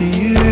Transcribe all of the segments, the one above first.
you.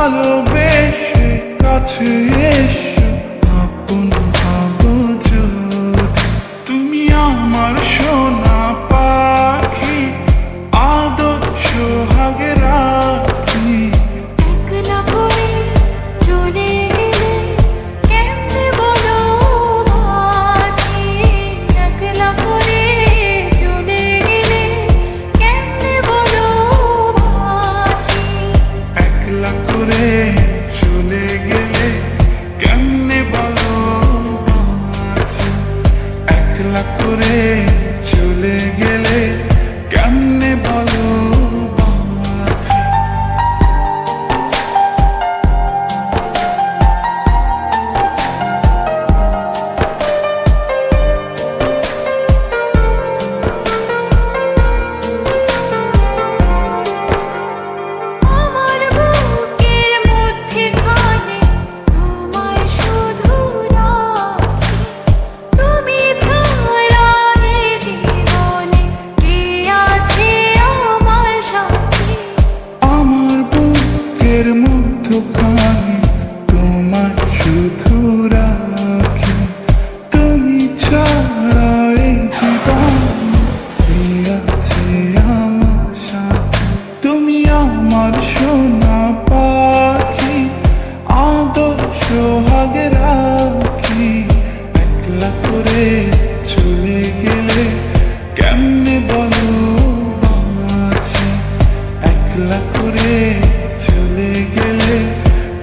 ভালোবেসে কাছে এসে one মেঘলা করে চলে গেলে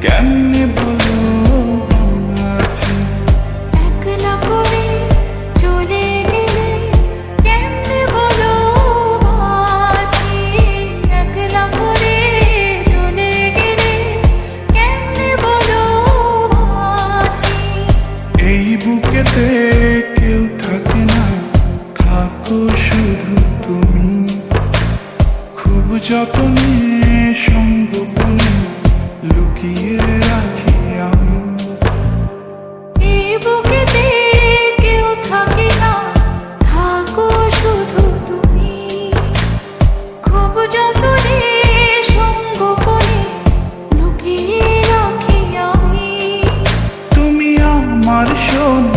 কেমনে বলো আছে? একলা করে চলে গেলে কেমনে বলো আছি? একলা করে চলে গেলে কেমনে বলো আছি? এই বুকেতে এই বুকেতে কেউ থাকে না থাকো শুধু তুমি। খুব যতনে সংগোপনে রাখি আমি। তুমি আমার শোনো